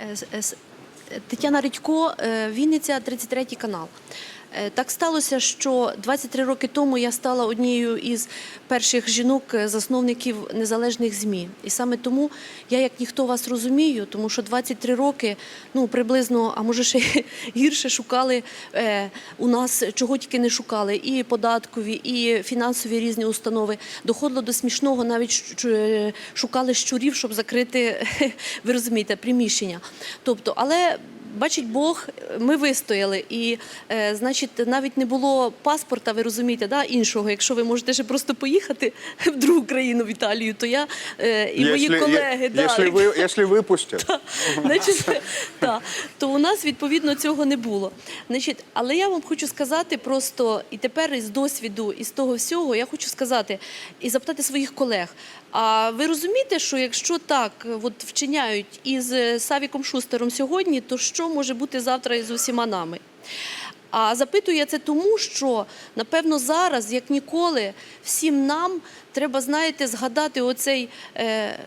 Е, с- с- Тетяна Редько, е, Вінниця, 33 канал. Е, Так сталося, що 23 роки тому я стала однією із перших жінок-засновників незалежних ЗМІ. І саме тому я, як ніхто вас розумію, тому що 23 роки, ну приблизно, а може ще гірше шукали е, у нас, чого тільки не шукали, і податкові, і фінансові різні установи. Доходило до смішного, навіть е, шукали щурів, щоб закрити, ви розумієте, приміщення. Тобто, але бачить Бог, ми вистояли. І, е, значить, навіть не було паспорта, ви розумієте, да, іншого. Якщо ви можете ще просто поїхати в другу країну, в Італію, то я е, і мої Если- колеги. да, если, вы, если выпустят. Значить, та, то у нас відповідно цього не було. Значить, але я вам хочу сказати просто і тепер із досвіду, із того всього, я хочу сказати і запитати своїх колег. А ви розумієте, що якщо так от вчиняють із е, Савіком Шустером сьогодні, то що може бути завтра із усіма нами? А запитую це тому, що напевно зараз, як ніколи, всім нам треба, знаєте, згадати оцей е,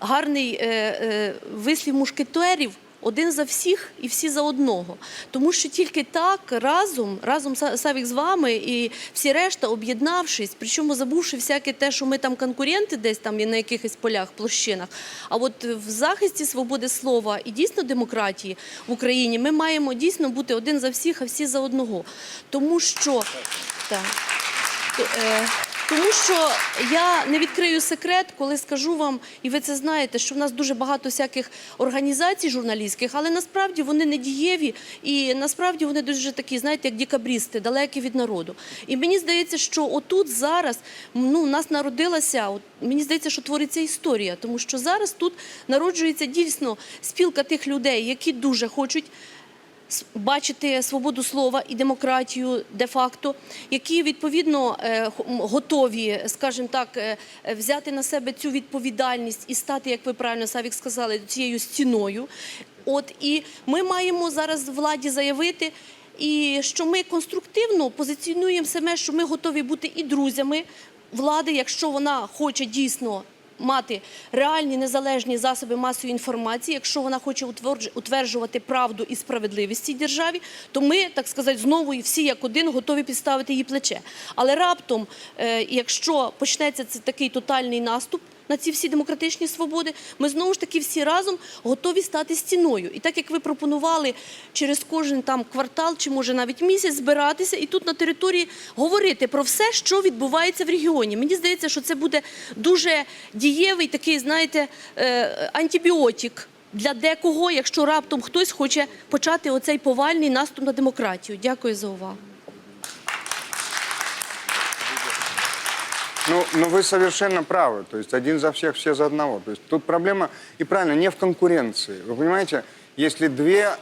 гарний е, е, вислів мушкетерів. Один за всіх і всі за одного. Тому що тільки так разом, разом Са- Савік з вами і всі решта, об'єднавшись, причому забувши всяке те, що ми там конкуренти десь там і на якихось полях, площинах. А от в захисті свободи слова і дійсно демократії в Україні ми маємо дійсно бути один за всіх, а всі за одного. Тому що так. Тому що я не відкрию секрет, коли скажу вам, і ви це знаєте, що в нас дуже багато всяких організацій журналістських, але насправді вони не дієві і насправді вони дуже такі, знаєте, як дікабрісти, далекі від народу. І мені здається, що отут зараз ну, нас народилася, от, мені здається, що твориться історія, тому що зараз тут народжується дійсно спілка тих людей, які дуже хочуть бачити свободу слова і демократію де-факто, які відповідно е, готові, скажімо так, е, е, взяти на себе цю відповідальність і стати, як ви правильно Савік сказали, цією стіною. От і ми маємо зараз владі заявити. І що ми конструктивно позиціонуємо себе, що ми готові бути і друзями влади, якщо вона хоче дійсно мати реальні незалежні засоби масової інформації, якщо вона хоче утвердж- утверджувати правду і справедливість цій державі, то ми, так сказати, знову і всі як один готові підставити її плече. Але раптом, е, якщо почнеться це такий тотальний наступ. На ці всі демократичні свободи ми знову ж таки всі разом готові стати стіною. І так як ви пропонували через кожен там квартал чи може навіть місяць збиратися і тут на території говорити про все, що відбувається в регіоні. Мені здається, що це буде дуже дієвий такий, знаєте, е, антибіотик для декого, якщо раптом хтось хоче почати оцей повальний наступ на демократію. Дякую за увагу. Ну, ну, вы совершенно правы. То есть один за всех, все за одного. То есть тут проблема, и правильно, не в конкуренции. Вы понимаете, если две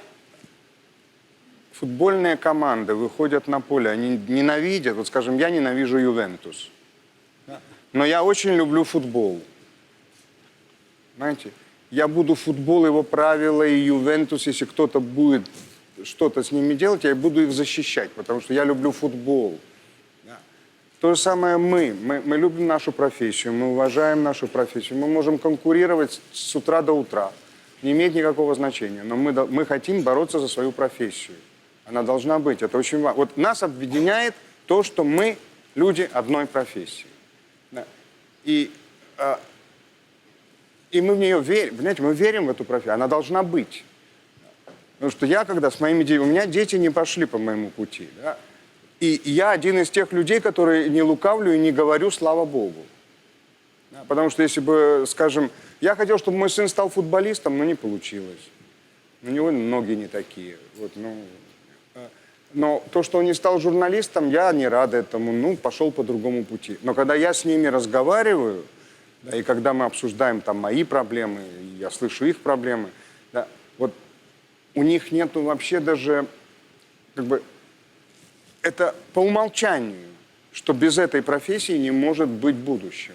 футбольные команды выходят на поле, они ненавидят, вот скажем, я ненавижу Ювентус, но я очень люблю футбол. Знаете, я буду футбол, его правила и Ювентус, если кто-то будет что-то с ними делать, я буду их защищать, потому что я люблю футбол. То же самое мы. мы. Мы любим нашу профессию, мы уважаем нашу профессию. Мы можем конкурировать с утра до утра. Не имеет никакого значения. Но мы, мы хотим бороться за свою профессию. Она должна быть. Это очень важно. Вот нас объединяет то, что мы люди одной профессии. Да. И, а, и мы в нее верим. Понимаете, мы верим в эту профессию. Она должна быть. Потому что я, когда с моими детьми... У меня дети не пошли по моему пути. Да? И я один из тех людей, которые не лукавлю и не говорю «слава Богу». Потому что если бы, скажем, я хотел, чтобы мой сын стал футболистом, но не получилось. У него ноги не такие. Вот, ну, э, но то, что он не стал журналистом, я не рад этому. Ну, пошел по другому пути. Но когда я с ними разговариваю, да, и когда мы обсуждаем там мои проблемы, я слышу их проблемы, да, вот у них нету вообще даже как бы это по умолчанию, что без этой профессии не может быть будущего.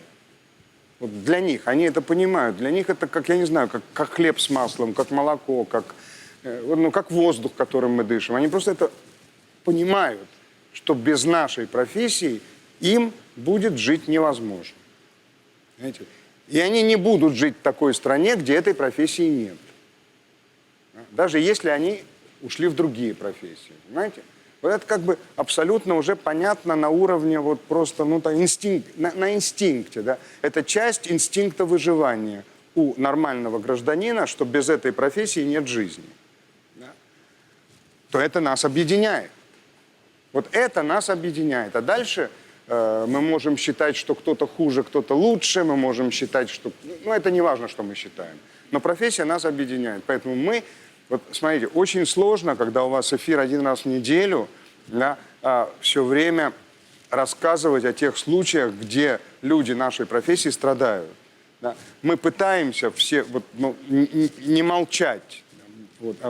Вот для них, они это понимают. Для них это, как, я не знаю, как, как хлеб с маслом, как молоко, как, э, ну, как воздух, которым мы дышим. Они просто это понимают, что без нашей профессии им будет жить невозможно. Знаете? И они не будут жить в такой стране, где этой профессии нет. даже если они ушли в другие профессии, понимаете? Вот это как бы абсолютно уже понятно на уровне вот просто, ну, так, инстинкт, на, на инстинкте, да. Это часть инстинкта выживания у нормального гражданина, что без этой профессии нет жизни. да. То это нас объединяет. Вот это нас объединяет. А дальше э, мы можем считать, что кто-то хуже, кто-то лучше, мы можем считать, что... Ну, это не важно, что мы считаем. Но профессия нас объединяет. Поэтому мы... Вот смотрите, очень сложно, когда у вас эфир один раз в неделю, да, все время рассказывать о тех случаях, где люди нашей профессии страдают. да. Мы пытаемся все вот, ну, н- н- не молчать, вот, а,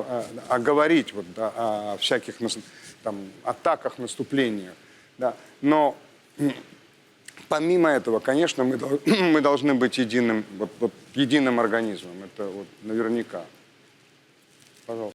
а- а говорить вот, да, о всяких там, атаках, наступлениях. Да. Но помимо этого, конечно, мы, мы должны быть единым, вот, вот, единым организмом. Это вот, наверняка. Пожалуйста.